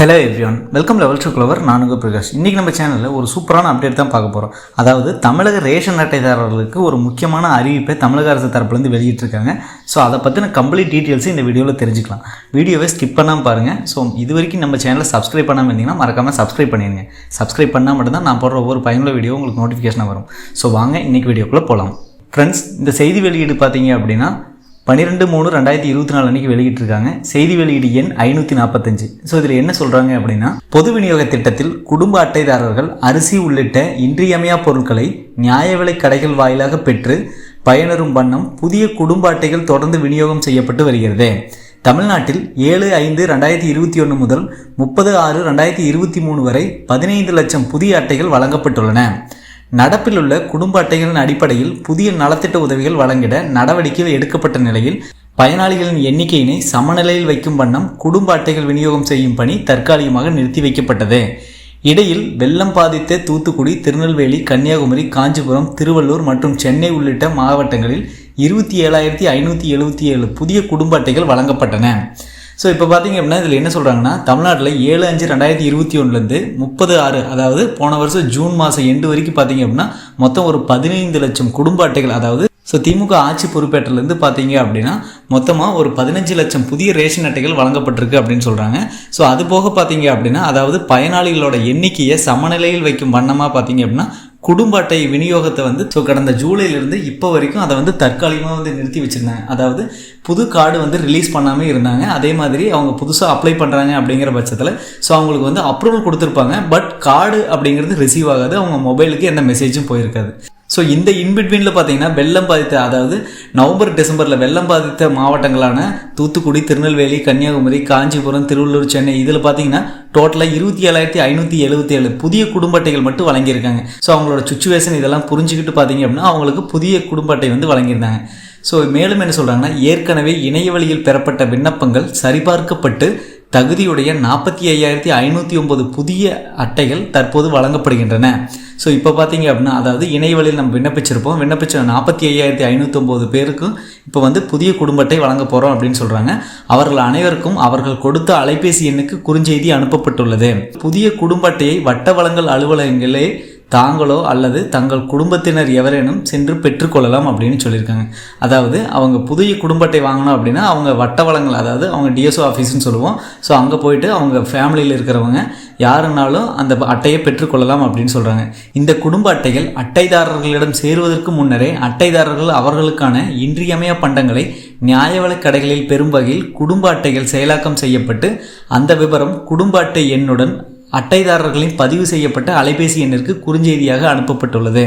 Hello everyone welcome level to clever நானுங்க பிரகாஷ். இன்றைக்கி நம்ம சேனலில் ஒரு சூப்பரான அப்டேட் தான் பார்க்க போகிறோம் அதாவது தமிழக ரேஷன் அட்டைதாரர்களுக்கு ஒரு முக்கியமான அறிவிப்பை தமிழக அரசு தரப்புலேருந்து வெளியிட்டிருக்காங்க. ஸோ அதை பற்றின கம்ப்ளீட் டீட்டெயில்ஸ் இந்த வீடியோவில் தெரிஞ்சுக்கலாம். வீடியோவை ஸ்கிப் பண்ணாமல் பாருங்கள் ஸோ இது வரைக்கும் நம்ம சேனலை சப்ஸ்கிரைப் பண்ணாமல் இருந்தீங்கன்னா மறக்காமல் சப்ஸ்கிரைப் பண்ணிடுங்க. சப்ஸ்கிரைப் பண்ணால் மட்டும்தான் நான் போடுற ஒவ்வொரு பயனுள்ள வீடியோ உங்களுக்கு நோட்டிஃபிகேஷனாக வரும். ஸோ வாங்க இன்றைக்கி வீடியோக்குள்ளே போகலாம் ஃப்ரெண்ட்ஸ் இந்த செய்தி வெளியீடு பார்த்தீங்க அப்படின்னா பன்னிரெண்டு மூணு ரெண்டாயிரத்தி இருபத்தி நாலு அன்றைக்கி வெளியிட்டிருக்காங்க. செய்தி வெளியீடு எண் ஐநூற்றி நாற்பத்தஞ்சு ஸோ இதில் என்ன சொல்கிறாங்க அப்படின்னா பொது விநியோக திட்டத்தில் குடும்ப அட்டைதாரர்கள் அரிசி உள்ளிட்ட இன்றியமையா பொருட்களை நியாய விலை கடைகள் வாயிலாக பெற்று பயனரும் வண்ணம் புதிய குடும்ப அட்டைகள் தொடர்ந்து விநியோகம் செய்யப்பட்டு வருகிறது. தமிழ்நாட்டில் ஏழு ஐந்து ரெண்டாயிரத்தி இருபத்தி ஒன்று முதல் முப்பது ஆறு ரெண்டாயிரத்தி இருபத்தி மூணு வரை பதினைந்து லட்சம் புதிய அட்டைகள் வழங்கப்பட்டுள்ளன. நடப்பில் உள்ள குடும்ப அட்டைகளின் அடிப்படையில் புதிய நலத்திட்ட உதவிகள் வழங்கிட நடவடிக்கை எடுக்கப்பட்ட நிலையில் பயனாளிகளின் எண்ணிக்கையினை சமநிலையில் வைக்கும் வண்ணம் குடும்ப அட்டைகள் விநியோகம் செய்யும் பணி தற்காலிகமாக நிறுத்தி வைக்கப்பட்டது. இடையில் வெள்ளம் பாதித்த தூத்துக்குடி திருநெல்வேலி கன்னியாகுமரி காஞ்சிபுரம் திருவள்ளூர் மற்றும் சென்னை உள்ளிட்ட மாவட்டங்களில் இருபத்தி ஏழாயிரத்தி ஐநூற்றி எழுபத்தி ஏழு புதிய குடும்ப அட்டைகள் வழங்கப்பட்டன. ஸோ இப்போ பார்த்தீங்க அப்படின்னா இதில் என்ன சொல்கிறாங்கன்னா தமிழ்நாட்டில் ஏழு அஞ்சு ரெண்டாயிரத்தி இருபத்தி ஒன்றுலேருந்து முப்பது ஆறு அதாவது போன வருஷம் ஜூன் மாதம் எண்டு வரைக்கும் பார்த்தீங்க அப்படின்னா மொத்தம் ஒரு பதினைந்து லட்சம் குடும்ப அட்டைகள் அதாவது ஸோ திமுக ஆட்சி பொறுப்பேற்றிலேருந்து பார்த்தீங்க அப்படின்னா மொத்தமாக ஒரு பதினஞ்சு லட்சம் புதிய ரேஷன் அட்டைகள் வழங்கப்பட்டிருக்கு அப்படின்னு சொல்கிறாங்க ஸோ அது போக பார்த்தீங்க அப்படின்னா அதாவது பயனாளிகளோட எண்ணிக்கையை சமநிலையில் வைக்கும் வண்ணமாக பார்த்தீங்க அப்படின்னா குடும்ப அட்டை விநியோகத்தை வந்து ஸோ கடந்த ஜூலையிலேருந்து இப்போ வரைக்கும் அதை வந்து தற்காலிகமாக வந்து நிறுத்தி வச்சுருந்தாங்க. அதாவது புது கார்டு வந்து ரிலீஸ் பண்ணாமல் இருந்தாங்க. அதே மாதிரி அவங்க புதுசாக அப்ளை பண்ணுறாங்க அப்படிங்கிற பட்சத்தில் ஸோ அவங்களுக்கு வந்து அப்ரூவல் கொடுத்துருப்பாங்க. பட் கார்டு அப்படிங்கிறது ரிசீவ் ஆகாது. அவங்க மொபைலுக்கு எந்த மெசேஜும் போயிருக்காது. ஸோ இந்த இன்பிட்வீனில் பார்த்தீங்கன்னா வெள்ளம் பாதித்த அதாவது நவம்பர் டிசம்பரில் வெள்ளம் பாதித்த மாவட்டங்களான தூத்துக்குடி திருநெல்வேலி கன்னியாகுமரி காஞ்சிபுரம் திருவள்ளூர் சென்னை இதில் பார்த்தீங்கன்னா டோட்டலாக இருபத்தி ஏழாயிரத்தி ஐநூற்றி எழுபத்தி ஏழு புதிய குடும்ப அட்டைகள் மட்டும் வழங்கியிருக்காங்க. ஸோ அவங்களோட சுச்சுவேஷன் இதெல்லாம் புரிஞ்சுக்கிட்டு பார்த்தீங்க அப்படின்னா அவங்களுக்கு புதிய குடும்ப அட்டை வந்து வழங்கியிருந்தாங்க. ஸோ மேலும் என்ன சொல்கிறாங்கன்னா ஏற்கனவே இணைய வழியில் பெறப்பட்ட விண்ணப்பங்கள் சரிபார்க்கப்பட்டு தகுதியுடைய நாற்பத்தி ஐயாயிரத்தி ஐநூற்றி ஒம்பது புதிய அட்டைகள் தற்போது வழங்கப்படுகின்றன. ஸோ இப்போ பார்த்தீங்க அப்படின்னா அதாவது இணையவழியில் நம்ம விண்ணப்பிச்சிருப்போம். விண்ணப்பிச்ச நாற்பத்தி ஐயாயிரத்தி ஐநூற்றொம்பது பேருக்கும் இப்போ வந்து புதிய குடும்ப அட்டை வழங்க போகிறோம் அப்படின்னு சொல்கிறாங்க அவர்கள் அனைவருக்கும் அவர்கள் கொடுத்த அலைபேசி எண்ணுக்கு குறுஞ்செய்தி அனுப்பப்பட்டுள்ளது. புதிய குடும்ப அட்டையை வட்ட வழங்கல் அலுவலகங்களே தாங்களோ அல்லது தங்கள் குடும்பத்தினர் எவரேனும் சென்று பெற்றுக்கொள்ளலாம் அப்படின்னு சொல்லியிருக்காங்க. அதாவது அவங்க புதிய குடும்ப அட்டை வாங்கணும் அப்படின்னா அவங்க வட்ட வளங்கள் அதாவது அவங்க டிஎஸ்ஓ ஆஃபீஸ்னு சொல்லுவோம். ஸோ அங்கே போயிட்டு அவங்க ஃபேமிலியில் இருக்கிறவங்க யாருனாலும் அந்த அட்டையை பெற்றுக்கொள்ளலாம் அப்படின்னு சொல்கிறாங்க இந்த குடும்ப அட்டைகள் அட்டைதாரர்களிடம் சேருவதற்கு முன்னரே அட்டைதாரர்கள் அவர்களுக்கான இன்றியமைய பண்டங்களை நியாய விலைக் கடைகளில் பெறும் வகையில் குடும்ப அட்டைகள் செயலாக்கம் செய்யப்பட்டு அந்த விவரம் குடும்ப அட்டை எண்ணுடன் அட்டைதாரர்களின் பதிவு செய்யப்பட்ட அலைபேசி எண்ணிற்கு குறுஞ்செய்தியாக அனுப்பப்பட்டுள்ளது.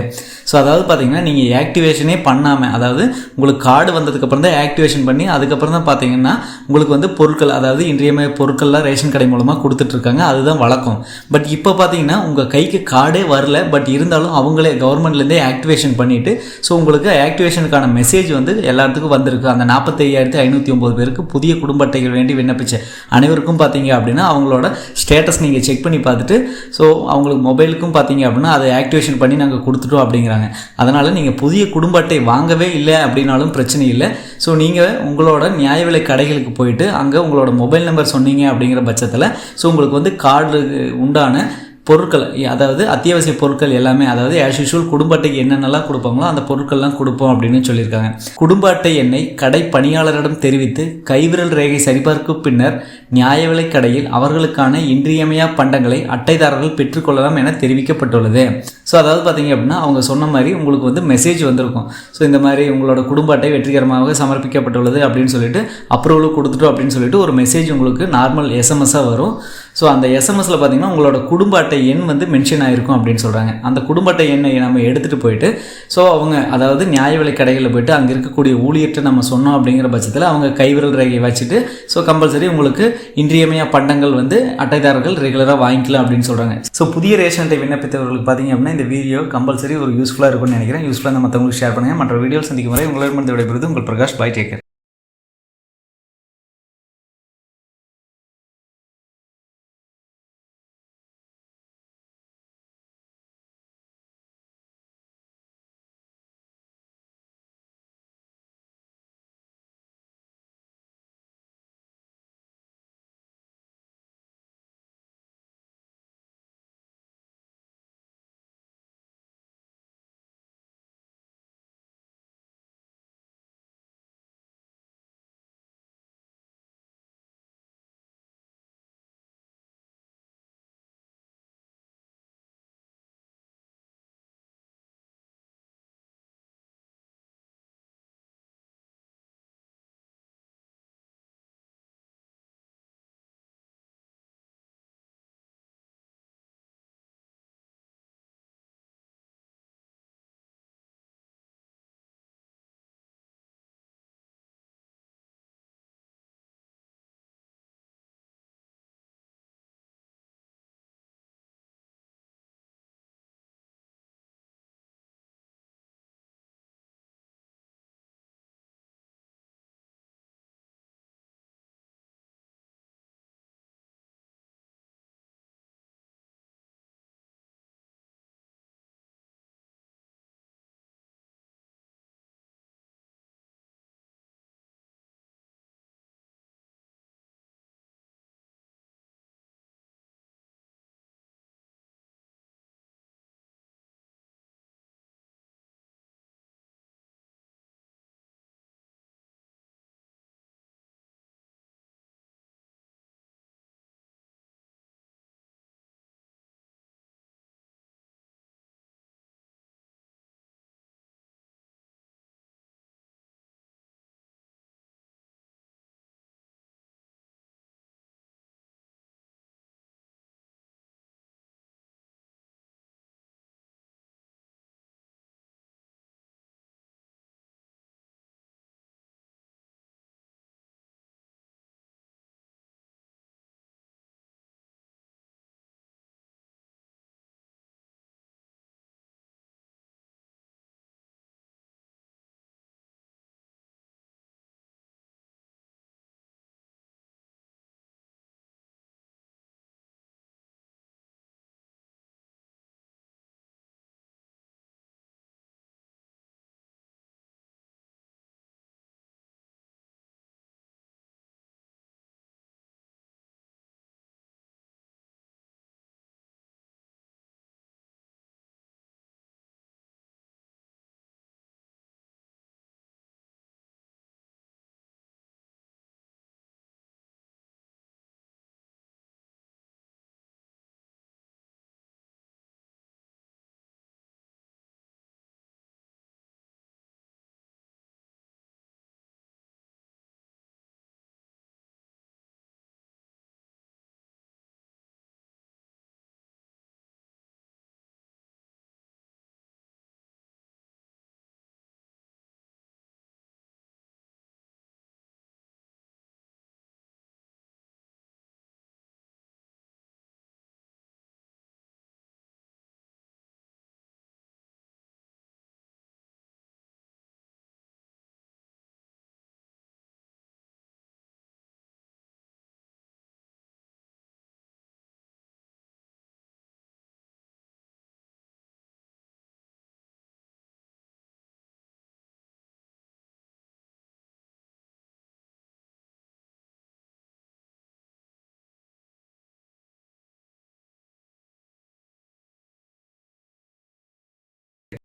ஸோ அதாவது பார்த்தீங்கன்னா நீங்கள் ஆக்டிவேஷனே பண்ணாமல் அதாவது உங்களுக்கு கார்டு வந்ததுக்கப்புறம் தான் ஆக்டிவேஷன் பண்ணி அதுக்கப்புறம் தான் பார்த்தீங்கன்னா உங்களுக்கு வந்து பொருட்கள் அதாவது இன்றியமைய பொருட்கள்லாம் ரேஷன் கடை மூலமாக கொடுத்துட்ருக்காங்க. அதுதான் வழக்கம். பட் இப்போ பார்த்தீங்கன்னா உங்கள் கைக்கு கார்டே வரல. பட் இருந்தாலும் அவங்களே கவர்மெண்ட்லேருந்தே ஆக்டிவேஷன் பண்ணிவிட்டு ஸோ உங்களுக்கு ஆக்டிவேஷனுக்கான மெசேஜ் வந்து எல்லாத்துக்கும் வந்திருக்கு. அந்த நாற்பத்தையாயிரத்தி ஐநூற்றி ஒம்பது பேருக்கு புதிய குடும்ப அட்டைகள் வேண்டி விண்ணப்பிச்ச அனைவருக்கும் பார்த்தீங்க அப்படின்னா அவங்களோட ஸ்டேட்டஸ் நீங்கள் செக் பண்ணி பண்ணி பார்த்துட்டு ஸோ அவங்களுக்கு மொபைலுக்கும் பார்த்தீங்க அப்படின்னா அதை ஆக்டிவேஷன் பண்ணி நாங்கள் கொடுத்துட்டோம் அப்படிங்கிறாங்க. அதனால் நீங்கள் புதிய குடும்ப அட்டை வாங்கவே இல்லை அப்படின்னாலும் பிரச்சனை இல்லை. ஸோ நீங்கள் உங்களோட நியாய விலை கடைகளுக்கு போயிட்டு அங்கே உங்களோட மொபைல் நம்பர் சொன்னீங்க அப்படிங்கிற பட்சத்தில் ஸோ உங்களுக்கு வந்து கார்டு உண்டான பொருட்கள் அதாவது அத்தியாவசிய பொருட்கள் எல்லாமே அதாவது ஆஸ் யூஷுவல் குடும்ப அட்டைக்கு என்னென்னலாம் கொடுப்பாங்களோ அந்த பொருட்கள்லாம் கொடுப்போம் அப்படின்னு சொல்லியிருக்காங்க. குடும்ப அட்டை எண்ணை கடை பணியாளரிடம் தெரிவித்து கைவிரல் ரேகை சரிபார்க்கும் பின்னர் நியாய விலை கடையில் அவர்களுக்கான இன்றியமையா பண்டங்களை அட்டைதாரர்கள் பெற்றுக்கொள்ளலாம் என தெரிவிக்கப்பட்டுள்ளது. ஸோ அதாவது பார்த்தீங்க அப்படின்னா அவங்க சொன்ன மாதிரி உங்களுக்கு வந்து மெசேஜ் வந்திருக்கும். ஸோ இந்த மாதிரி உங்களோட குடும்ப அட்டை வெற்றிகரமாக சமர்ப்பிக்கப்பட்டுள்ளது அப்படின்னு சொல்லிட்டு அப்ரூவல் கொடுத்துட்டோம் அப்படின்னு சொல்லிட்டு ஒரு மெசேஜ் உங்களுக்கு நார்மல் எஸ்எம்எஸ்ஸாக வரும். ஸோ அந்த எஸ்எம்எஸில் பார்த்தீங்கன்னா உங்களோட குடும்ப அட்டை எண் வந்து மென்ஷன் ஆகிருக்கும் அப்படின்னு சொல்கிறாங்க அந்த குடும்ப அட்டை எண்ணை நம்ம எடுத்துகிட்டு போயிட்டு ஸோ அவங்க அதாவது நியாய விலை கடைகளில் போயிட்டு அங்கே இருக்கக்கூடிய ஊழியர்கிட்ட நம்ம சொன்னோம் அப்படிங்கிற பட்சத்தில் அவங்க கைவிரல் ரேகை வச்சுட்டு ஸோ கம்பல்சரி உங்களுக்கு இன்றியமையா பண்டங்கள் வந்து அட்டைதாரர்கள் ரெகுலராக வாங்கிக்கலாம் அப்படின்னு சொல்கிறாங்க ஸோ புதிய ரேஷன் அட்டை விண்ணப்பித்தவர்களுக்கு பார்த்தீங்க அப்படின்னா இந்த வீடியோ கம்பல்சரி ஒரு யூஸ்ஃபுல்லாக இருக்கும்னு நினைக்கிறேன். யூஸ்ஃபுல்லாக மற்றவங்களுக்கு ஷேர் பண்ணுங்கள் மற்ற வீடியோ சந்திக்கும் வரை உங்களிடமிருந்து விடைபெறுவது உங்கள் பிரகாஷ் பாய் டேக்கர்